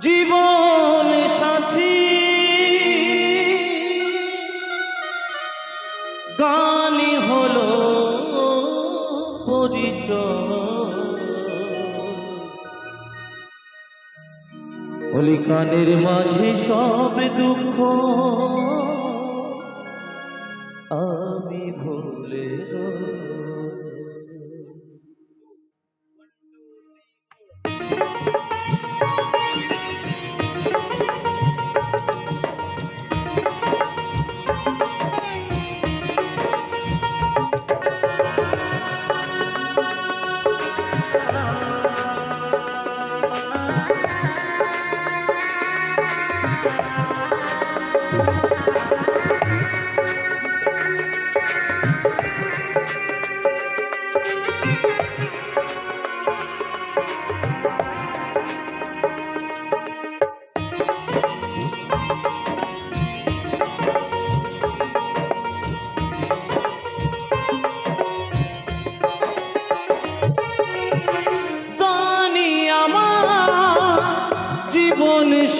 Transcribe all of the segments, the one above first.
জীবন সাথী। গানি হলো পরিচয়। অলিকানের মাঝে সব দুঃখ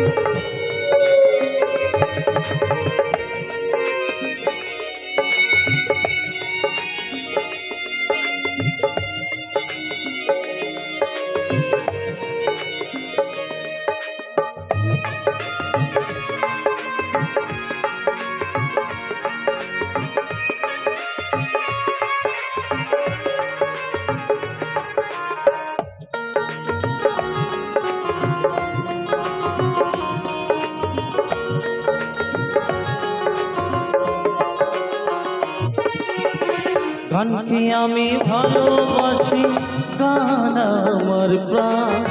রই। গানকে আমি ভালোবাসি? গান আমার প্রাণ।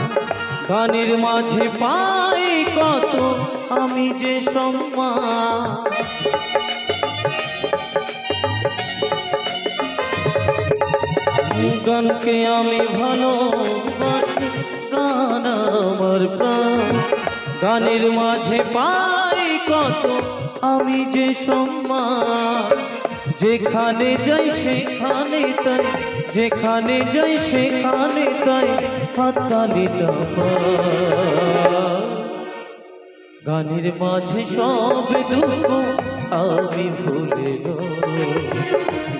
গানের মাঝে পাই কত, আমি যে সম্মান। গানকে আমি ভালোবাসি? গান আমার প্রাণ। গানের মাঝে পাই কত, আমি যে সম্মান। যেখানে যাই সেখানে তাই, যেখানে যাই সেখানে তাই হাততালিটা গানের মাঝে সব দুঃখ আমি ভুলে।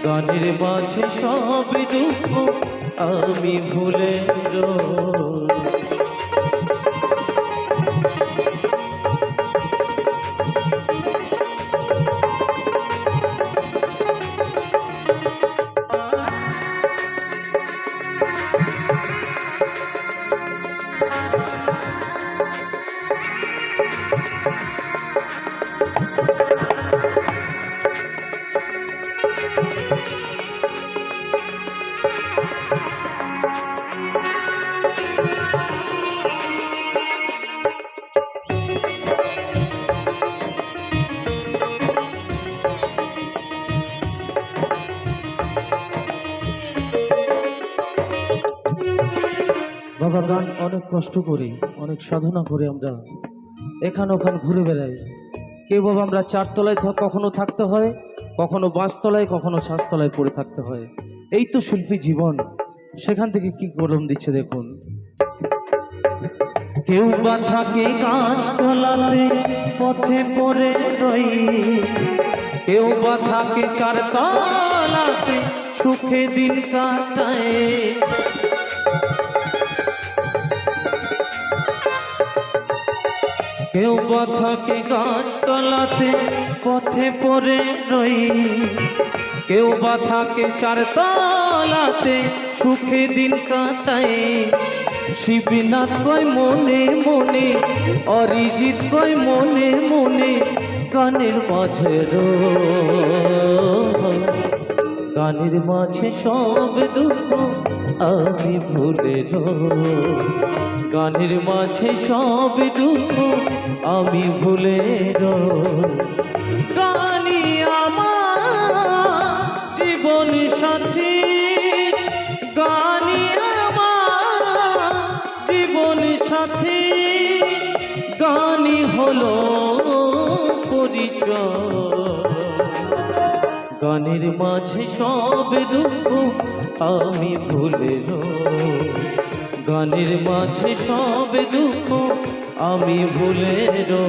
গানের মাঝে সব দুঃখ আমি ভুলে। বাবা, গান অনেক কষ্ট করি, অনেক সাধনা করে আমরা। এখান ওখান ঘুরে বেড়াই। কেউ বাবা, আমরা চারতলায় কখনো থাকতে হয়, কখনো বাঁশতলায় কখনো শ্বাসতলায় পড়ে থাকতে হয়। এই তো শিল্পী জীবন। সেখান থেকে কি কলম দিচ্ছে দেখুন। কেউ বা থাকে গাছতলাতে, পথে পড়ে রই। কেউ বা থাকে চারতলাতে, সুখে দিন কাটায়। কেউ বা থাকে গাছতলাতে পথে পরে রই কেউ বা থাকে চার তলাতে সুখে দিন কাটায় শিবনাথ কয়, মনে মনে, অরিজিৎ কয়, মনে মনে কানের মাঝে রোজ। গানের মাঝে সব দুঃখ আমি ভুলে। গানের মাঝে সব দুঃখ আমি ভুলে। গানি আমার জীবন সাথী গানি আমার জীবন সাথী গানি হলো পরিচয় গানের মাঝে সব দুঃখ আমি ভুলে। গানের মাঝে সব দুঃখ আমি ভুলে। ও